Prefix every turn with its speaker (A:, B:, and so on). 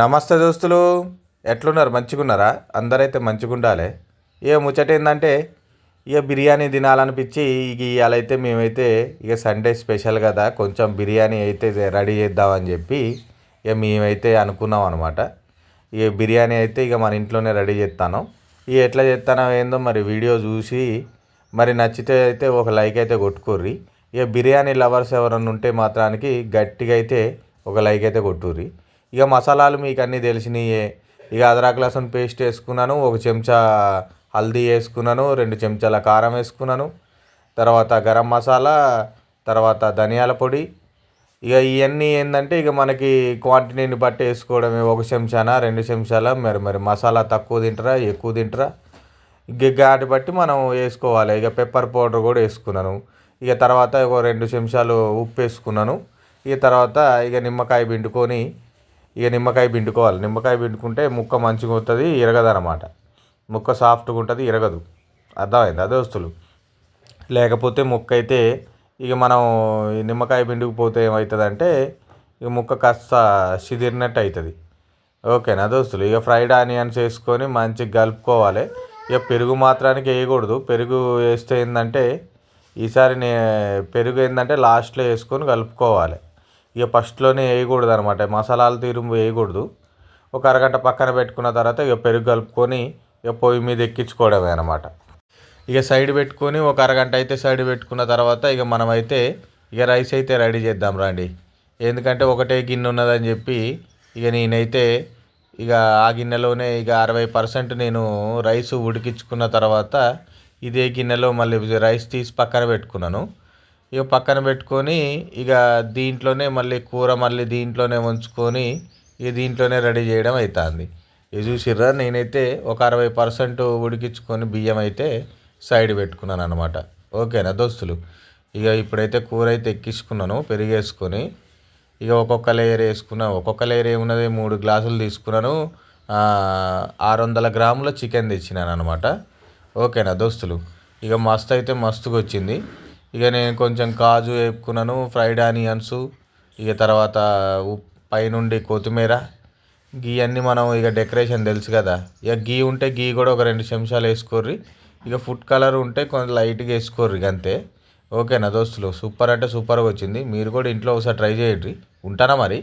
A: నమస్తే దోస్తులు. ఎట్లున్నారు? మంచిగున్నారా? అందరైతే మంచిగా ఉండాలి ఇక ముచ్చట ఏంటంటే ఇక బిర్యానీ తినాలనిపించి ఇక ఇవాళైతే మేమైతే ఇక సండే స్పెషల్ కదా కొంచెం బిర్యానీ అయితే రెడీ చేద్దామని చెప్పి ఇక మేమైతే అనుకున్నాం అనమాట ఇక బిర్యానీ అయితే ఇక మన ఇంట్లోనే రెడీ చేస్తాను. ఇక ఎట్లా చేస్తానో ఏందో మరి వీడియో చూసి మరి నచ్చితే అయితే ఒక లైక్ అయితే కొట్టుకోర్రి. ఇక బిర్యానీ లవర్స్ ఎవరన్నా ఉంటే మాత్రానికి గట్టిగా అయితే ఒక లైక్ అయితే కొట్టుర్రి. ఇక మసాలాలు మీకు అన్నీ తెలిసినాయే. ఇక అదరాకు లసన్ పేస్ట్ వేసుకున్నాను ఒక చెంచా హల్దీ వేసుకున్నాను రెండు చెంచాల కారం వేసుకున్నాను. తర్వాత గరం మసాలా తర్వాత ధనియాల పొడి. ఇక ఇవన్నీ ఏంటంటే ఇక మనకి క్వాంటిటీని బట్టి వేసుకోవడమే. ఒక చెంచానా రెండు చెంచాల మరి మరి మసాలా తక్కువ తింటారా ఎక్కువ తింటారా? ఇక దాన్ని బట్టి మనం వేసుకోవాలి. ఇక పెప్పర్ పౌడర్ కూడా వేసుకున్నాను. ఇక తర్వాత ఒక రెండు చెంచాలు ఉప్పు వేసుకున్నాను. ఇక తర్వాత ఇక నిమ్మకాయ పిండుకొని ఇక నిమ్మకాయ పిండుకోవాలి. నిమ్మకాయ పిండుకుంటే ముక్క మంచిగా వస్తుంది ఇరగదు అనమాట ముక్క సాఫ్ట్గా ఉంటుంది ఇరగదు. అర్థమైంది అదే వస్తువులు లేకపోతే ముక్క అయితే ఇక మనం నిమ్మకాయ పిండుకుపోతే ఏమవుతుందంటే ఇక ముక్క కాస్త సిదిరినట్టు అవుతుంది ఓకేనా దోస్తులు? ఇక ఫ్రైడ్ ఆనియన్స్ వేసుకొని మంచిగా కలుపుకోవాలి. ఇక పెరుగు మాత్రానికి వేయకూడదు. పెరుగు వేస్తే ఏంటంటే ఈసారి నే పెరుగు ఏంటంటే లాస్ట్లో వేసుకొని కలుపుకోవాలి. ఇక ఫస్ట్లోనే వేయకూడదు అనమాట మసాలాలు తీరుము వేయకూడదు. ఒక అరగంట పక్కన పెట్టుకున్న తర్వాత ఇక పెరుగు కలుపుకొని ఇక పొయ్యి మీద ఎక్కించుకోవడమే అనమాట ఇక సైడ్ పెట్టుకొని ఒక అరగంట అయితే సైడ్ పెట్టుకున్న తర్వాత ఇక మనమైతే ఇక రైస్ అయితే రెడీ చేద్దాం రండి. ఎందుకంటే ఒకటే గిన్నె ఉన్నదని చెప్పి ఇక నేనైతే ఇక ఆ గిన్నెలోనే ఇక అరవై పర్సెంట్ నేను రైస్ ఉడికించుకున్న తర్వాత ఇదే గిన్నెలో మళ్ళీ రైస్ తీసి పక్కన పెట్టుకున్నాను. ఇక పక్కన పెట్టుకొని ఇక దీంట్లోనే మళ్ళీ కూర మళ్ళీ దీంట్లోనే ఉంచుకొని ఇక దీంట్లోనే రెడీ చేయడం అవుతుంది ఇది చూసిర్రా నేనైతే ఒక అరవై పర్సెంట్ ఉడికించుకొని బియ్యం అయితే సైడ్ పెట్టుకున్నాను అనమాట ఓకేనా దోస్తులు? ఇక ఇప్పుడైతే కూర అయితే ఎక్కించుకున్నాను పెరిగేసుకొని. ఇక ఒక్కొక్క లేయర్ వేసుకున్నా ఒక్కొక్క లేయర్ ఏమున్నది? మూడు గ్లాసులు తీసుకున్నాను. ఆరు వందల గ్రాముల చికెన్ తెచ్చినాను అనమాట ఓకేనా దోస్తులు? ఇక మస్తు అయితే మస్తుగా వచ్చింది. ఇక నేను కొంచెం కాజు వేపుకున్నాను ఫ్రైడ్ ఆనియన్స్ ఇక తర్వాత పైనుండి కొత్తిమీర. గీ అన్నీ మనం ఇక డెకరేషన్ తెలుసు కదా. ఇక గీ ఉంటే గీ కూడా ఒక రెండు చెంచాలు వేసుకోర్రి. ఇక ఫుడ్ కలర్ ఉంటే కొంచెం లైట్గా వేసుకోర్రి అంతే ఓకేనా దోస్తులు? సూపర్ అంటే సూపర్గా వచ్చింది. మీరు కూడా ఇంట్లో ఒకసారి ట్రై చేయండి. ఉంటానా మరి?